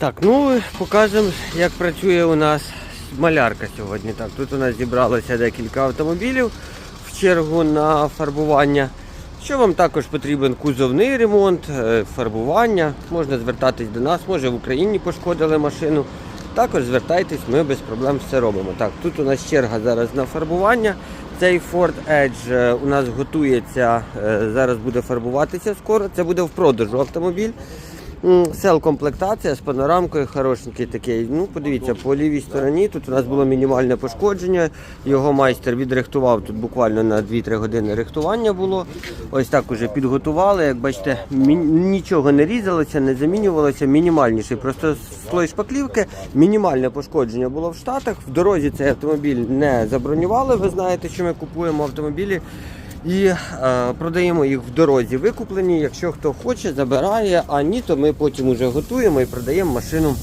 Так, ну покажемо, як працює у нас малярка сьогодні. Так, тут у нас зібралося декілька автомобілів в чергу на фарбування. Що вам також потрібен кузовний ремонт, е, фарбування, можна звертатись до нас, може в Україні пошкодили машину. Також звертайтесь, ми без проблем все робимо. Так, тут у нас черга зараз на фарбування. Цей Ford Edge е, у нас готується, е, зараз буде фарбуватися скоро. Це буде в продажу автомобіль. Сел комплектація з панорамкою, хорошенький такий. Ну, подивіться, по лівій стороні тут у нас було мінімальне пошкодження. Його майстер відрихтував тут буквально на 2-3 години рихтування було. Ось так уже підготували. Як бачите, нічого не різалося, не замінювалося. Мінімальніший. Просто слой шпаклівки, мінімальне пошкодження було в Штатах. В дорозі цей автомобіль не забронювали. Ви знаєте, що ми купуємо автомобілі. І е, продаємо їх в дорозі викуплені. Якщо хто хоче, забирає, а ні, то ми потім уже готуємо і продаємо машину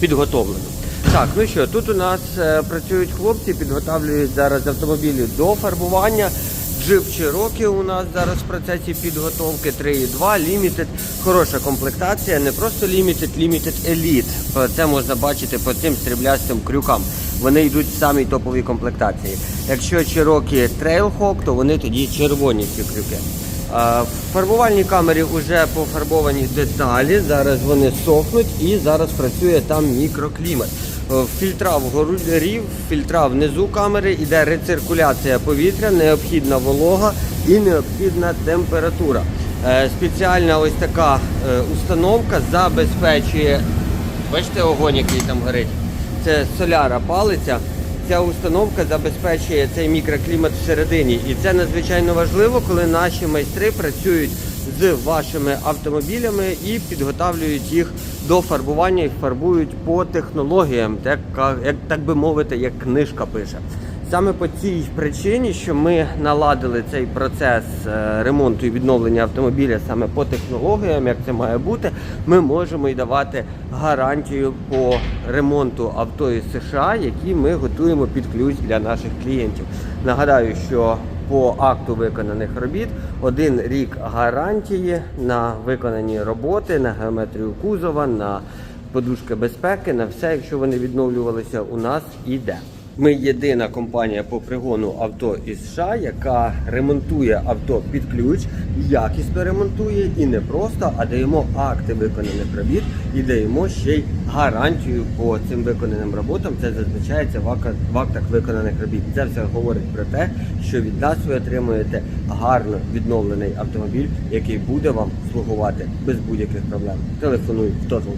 підготовлену. Так, ну що, тут у нас е, працюють хлопці, підготовлюють зараз автомобілі до фарбування. Джип Cherokee у нас зараз в процесі підготовки 3.2 Limited. Хороша комплектація, не просто Limited, Limited Elite. Це можна бачити по цим стріблястим крюкам. Вони йдуть в самій топовій комплектації. Якщо Cherokee Trailhawk, то вони тоді червоні ці крюки. В фарбувальній камері вже пофарбовані деталі. Зараз вони сохнуть і зараз працює там мікроклімат. Фільтра вгорі, фільтра внизу камери, іде рециркуляція повітря, необхідна волога і необхідна температура. Е, Спеціальна ось така е, установка забезпечує. Бачите, огонь, який там горить. Це соляра палиця. Ця установка забезпечує цей мікроклімат всередині. І це надзвичайно важливо, коли наші майстри працюють з вашими автомобілями і підготавлюють їх до фарбування і фарбують по технологіям, так, як так би мовити, як книжка пише. Саме по цій причині, що ми наладили цей процес е, ремонту і відновлення автомобіля саме по технологіям, як це має бути, ми можемо і давати гарантію по ремонту авто із США, які ми готуємо під ключ для наших клієнтів. Нагадаю, що по акту виконаних робіт один рік гарантії на виконані роботи, на геометрію кузова, на подушки безпеки, на все, якщо вони відновлювалися, у нас іде. Ми єдина компанія по пригону авто із США, яка ремонтує авто під ключ, якісно ремонтує і не просто, а даємо акти виконаних робіт і даємо ще й гарантію по цим виконаним роботам. Це зазначається в актах виконаних робіт. Це все говорить про те, що від нас ви отримуєте гарно відновлений автомобіль, який буде вам слугувати без будь-яких проблем. Телефонуй, хто золотий.